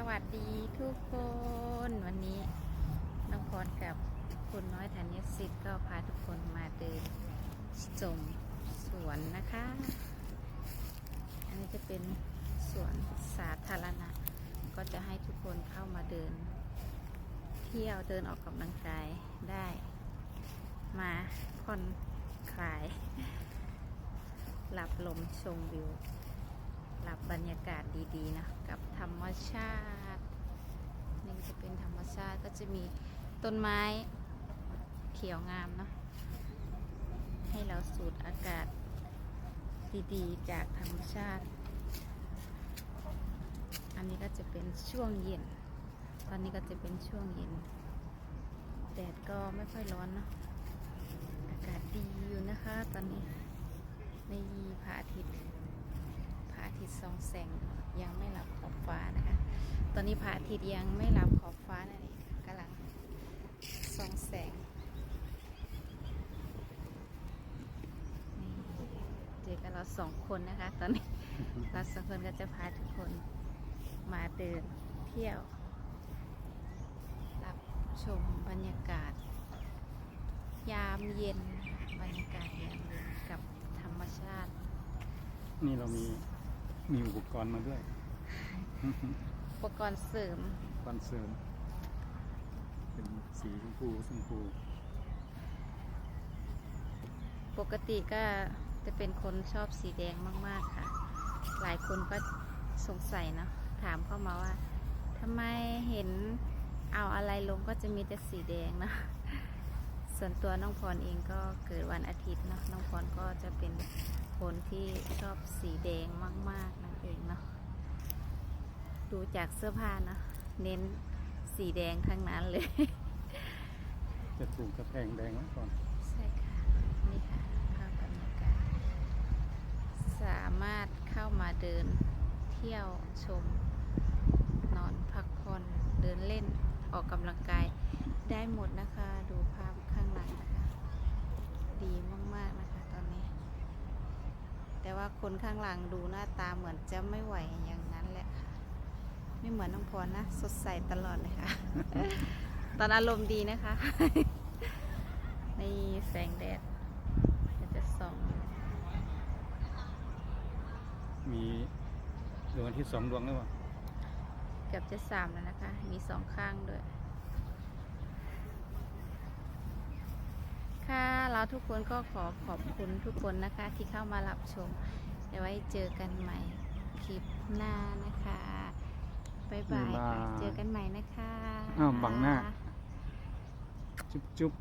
สวัสดีทุกคนวันนี้น้องพรกับคุณน้อยธัญสิทธิ์ก็พาทุกคนมาเดินชมสวนนะคะ อันนี้จะเป็นสวนสาธารณะ ก็จะให้ทุกคนเข้ามาเดิน เที่ยวเดินออกกำลังกายได้ มาผ่อนคลายหลับลมชมวิว หลับบรรยากาศดีๆนะกับธรรม ชาตินี่จะเป็นธรรมชาติก็จะมีต้นไม้เขียวงามเนาะให้เราสูดอากาศดีๆ จากธรรมชาติ อันนี้ก็จะเป็นช่วงเย็น ตอนนี้ก็จะเป็นช่วงเย็น แดดก็ไม่ค่อยร้อนเนาะ อากาศดีอยู่นะคะ ตอนนี้ในพระอาทิตย์พระอาทิตย์ส่องแสง ยังไม่หลับขอบฟ้านะคะ ตอนนี้พระอาทิตย์ยังไม่หลับขอบฟ้านั่นเองกำลังส่องแสงนี่เจอกันเราสองคนนะคะ ตอนนี้เราสองคนก็จะพาทุกคนมาเดินเที่ยว รับชมบรรยากาศ ยามเย็นบรรยากาศยามเย็นกับธรรมชาติ นี่เรามี มีอุปกรณ์มาด้วย อุปกรณ์เสริมคอนเสิร์ตเป็นสีชมพูชมพู ปกติก็จะเป็นคนชอบสีแดงมาก ๆ ค่ะ หลายคนก็สงสัยเนาะถามเข้ามาว่าทำไมเห็นเอาอะไรลงก็จะมีแต่สีแดงเนาะส่วนตัวน้องพรเองก็เกิดวันอาทิตย์เนาะน้องพรก็จะเป็น คนที่ชอบสีแดงมาก ๆนั่นเองเนาะดูจากเสื้อผ้าเนาะเน้นสีแดงทั้งนั้นเลย จะถูกกระแพงแดงไว้ก่อน ใช่ค่ะ นี่ค่ะภาพบรรยากาศสามารถเข้ามาเดินเที่ยวชม นอนพักผ่อนเดินเล่นออกกำลังกายได้หมดนะคะ ดูภาพข้างหลังนะคะ ดีมาก ๆ นะคะ ตอนนี้ แต่ว่า คนข้างหลังดูหน้าตาเหมือนจะไม่ไหวอย่างนั้นแหละค่ะ ไม่เหมือนน้องพรนะ สดใสตลอดเลยค่ะ ตอนอารมณ์ดีนะคะ ในแสงแดดมันจะส่อง มีดวงอาทิตย์สองดวงหรือเปล่า เกือบจะสามแล้วนะคะ มีสองข้างด้วย ค่ะ เราทุกคนก็ขอขอบคุณทุกคนนะคะที่เข้ามารับชมเดี๋ยวไว้เจอกันใหม่คลิปหน้านะคะบ๊ายบายค่ะเจอกันใหม่นะคะ อ้าวบังหน้า จุ๊บจุ๊บ